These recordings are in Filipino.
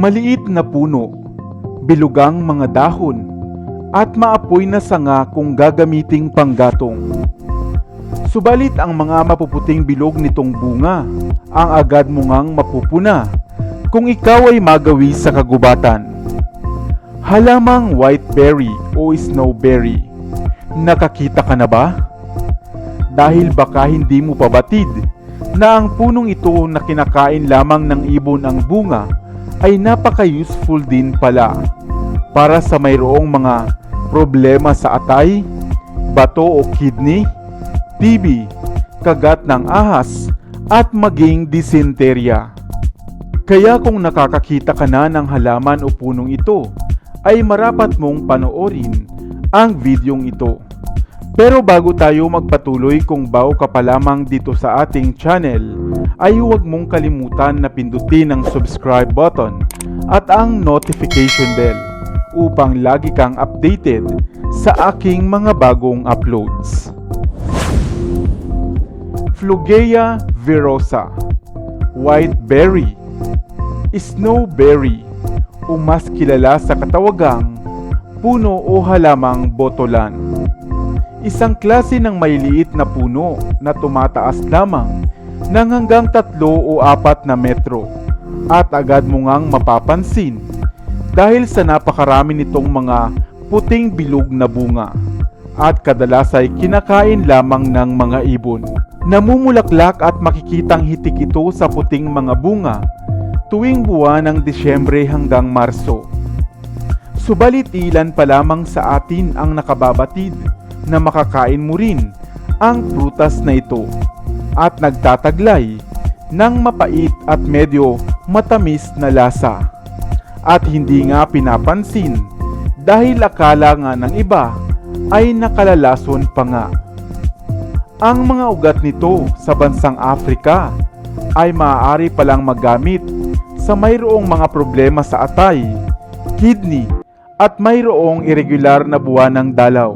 Maliit na puno, bilugang mga dahon, at maapoy na sanga kung gagamiting panggatong. Subalit ang mga mapuputing bilog nitong bunga ang agad mo ngang mapupuna kung ikaw ay magawi sa kagubatan. Halamang whiteberry o snowberry, nakakita ka na ba? Dahil baka hindi mo pabatid na ang punong ito na kinakain lamang ng ibon ang bunga ay napaka-useful din pala para sa mayroong mga problema sa atay, bato o kidney, TB, kagat ng ahas, at maging dysenteria. Kaya kung nakakakita ka na ng halaman o punong ito, ay marapat mong panoorin ang videong ito. Pero bago tayo magpatuloy kung bago ka pa lamang dito sa ating channel, ay huwag mong kalimutan na pindutin ang subscribe button at ang notification bell upang lagi kang updated sa aking mga bagong uploads. Flugea virosa, whiteberry, snowberry, o mas kilala sa katawagang puno o halamang botolan. Isang klase ng maliliit na puno na tumataas lamang ng hanggang tatlo o apat na metro at agad mo ngang mapapansin dahil sa napakarami nitong mga puting bilog na bunga at kadalas ay kinakain lamang ng mga ibon. Namumulaklak at makikitang hitik ito sa puting mga bunga tuwing buwan ng Disyembre hanggang Marso. Subalit ilan pa lamang sa atin ang nakababatid na makakain mo rin ang prutas na ito at nagtataglay ng mapait at medyo matamis na lasa at hindi nga pinapansin dahil akala nga ng iba ay nakalalason pa nga. Ang mga ugat nito sa bansang Afrika ay maaari palang magamit sa mayroong mga problema sa atay, kidney, at mayroong irregular na buwan ng dalaw.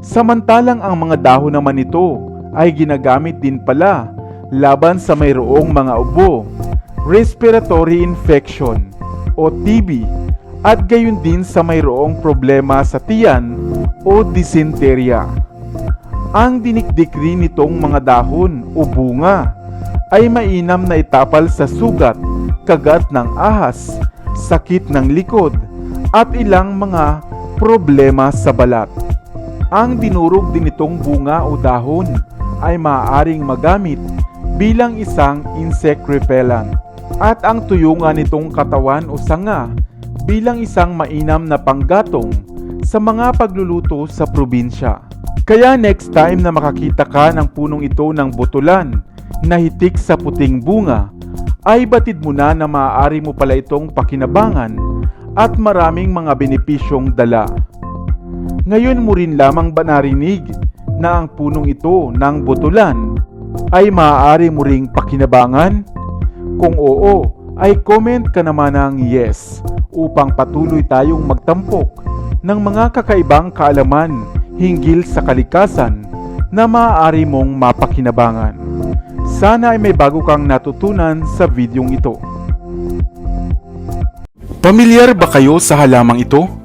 Samantalang ang mga dahon naman nito ay ginagamit din pala laban sa mayroong mga ubo, respiratory infection o TB at gayon din sa mayroong problema sa tiyan o dysenteria. Ang dinikdik rin nitong mga dahon o bunga ay mainam na itapal sa sugat, kagat ng ahas, sakit ng likod, at ilang mga problema sa balat. Ang dinurog din itong bunga o dahon ay maaaring magamit bilang isang insect repellent at ang tuyo nga nitong katawan o sanga bilang isang mainam na panggatong sa mga pagluluto sa probinsya. Kaya next time na makakita ka ng punong ito ng butulan na hitik sa puting bunga, ay batid mo na na maaari mo pala itong pakinabangan at maraming mga benepisyong dala. Ngayon mo rin lamang ba narinig na ang punong ito ng butulan ay maaari mo ring pakinabangan? Kung oo, ay comment ka naman ng yes upang patuloy tayong magtampok ng mga kakaibang kaalaman hinggil sa kalikasan na maaari mong mapakinabangan. Sana ay may bago kang natutunan sa videong ito. Pamilyar ba kayo sa halamang ito?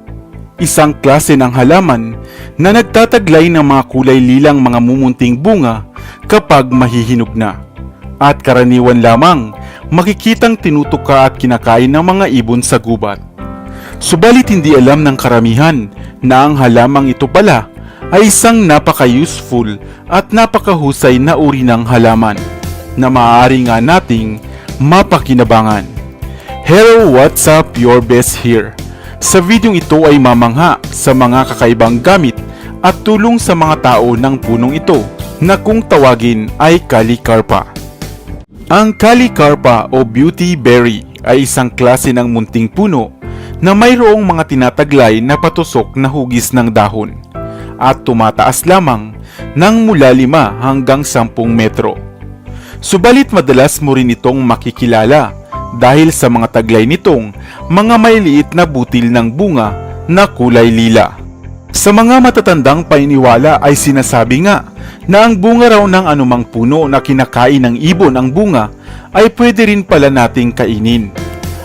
Isang klase ng halaman na nagtataglay ng mga kulay lilang mga mumunting bunga kapag mahihinog na. At karaniwan lamang makikitang tinutuka at kinakain ng mga ibon sa gubat. Subalit hindi alam ng karamihan na ang halamang ito pala ay isang napaka-useful at napakahusay na uri ng halaman na maaari nga nating mapakinabangan. Hello, what's up? Your best here. Sa videong ito ay mamangha sa mga kakaibang gamit at tulong sa mga tao ng punong ito na kung tawagin ay Kalikarpa. Ang Kalikarpa o Beauty Berry ay isang klase ng munting puno na mayroong mga tinataglay na patusok na hugis ng dahon at tumataas lamang ng mula 5 hanggang 10 metro. Subalit madalas mo rin itong makikilala dahil sa mga taglay nitong mga maliliit na butil ng bunga na kulay lila. Sa mga matatandang painiwala ay sinasabi nga na ang bunga raw ng anumang puno na kinakain ng ibon ang bunga ay pwede rin pala nating kainin.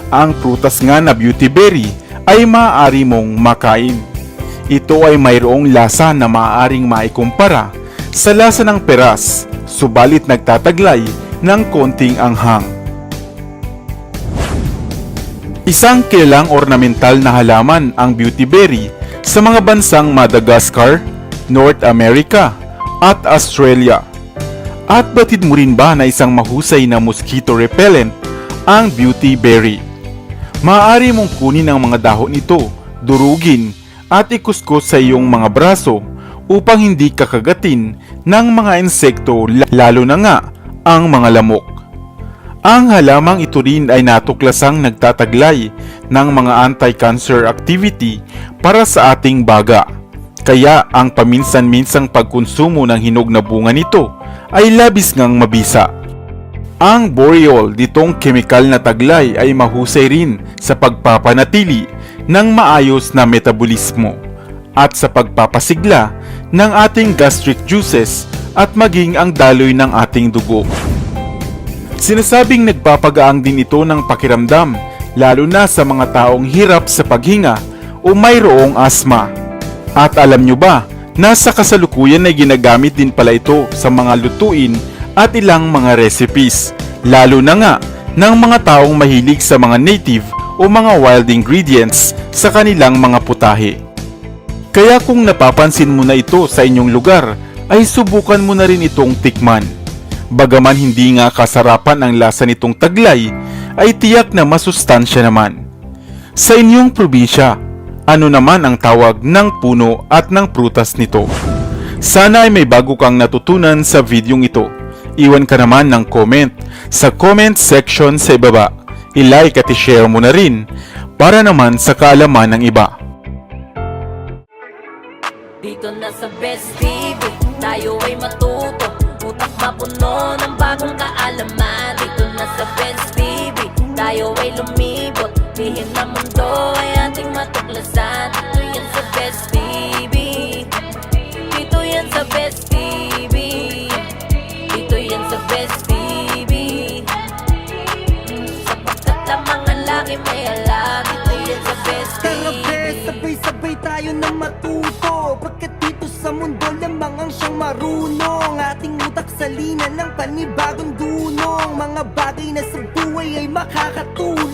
Ang prutas nga na beauty berry ay maaari mong makain. Ito ay mayroong lasa na maaaring maikumpara sa lasa ng peras, subalit nagtataglay ng konting anghang. Isang kilalang ornamental na halaman ang beauty berry sa mga bansang Madagascar, North America at Australia. At batid mo rin ba na isang mahusay na mosquito repellent ang beauty berry? Maaari mong kunin ang mga dahon nito, durugin at ikuskus sa iyong mga braso upang hindi kakagatin ng mga insekto lalo na nga ang mga lamok. Ang halamang ito rin ay natuklasang nagtataglay ng mga anti-cancer activity para sa ating baga. Kaya ang paminsan-minsang pagkonsumo ng hinog na bunga nito ay labis ngang mabisa. Ang boreol ditong kemikal na taglay ay mahusay rin sa pagpapanatili ng maayos na metabolismo at sa pagpapasigla ng ating gastric juices at maging ang daloy ng ating dugo. Sinasabing nagpapagaang din ito ng pakiramdam lalo na sa mga taong hirap sa paghinga o mayroong asma. At alam nyo ba, nasa kasalukuyan ay ginagamit din pala ito sa mga lutuin at ilang mga recipes, lalo na nga ng mga taong mahilig sa mga native o mga wild ingredients sa kanilang mga putahe. Kaya kung napapansin mo na ito sa inyong lugar, ay subukan mo na rin itong tikman. Bagaman hindi nga kasarapan ang lasa nitong taglay, ay tiyak na masustansya naman. Sa inyong probinsya, ano naman ang tawag ng puno at ng prutas nito? Sana ay may bago kang natutunan sa videong ito. Iwan ka naman ng comment sa comment section sa ibaba. I-like at i-share mo na rin para naman sa kaalaman ng iba. Dito na sa Best TV, tayo ay matuto tayo ay lumibot. Lihim ng mundo ay ating matuklasan. Dito yan sa Best TV Dito yan sa Best TV Dito yan sa Best TV Sapagkat lamang ang laki may alam Dito yan sa Best TV sabay-sabay tayo na matuto. Pagkat dito sa mundo lamang ang siyang marunong. Ating utak salina ng panibagong dunong. Mga bagay na sa makakatulong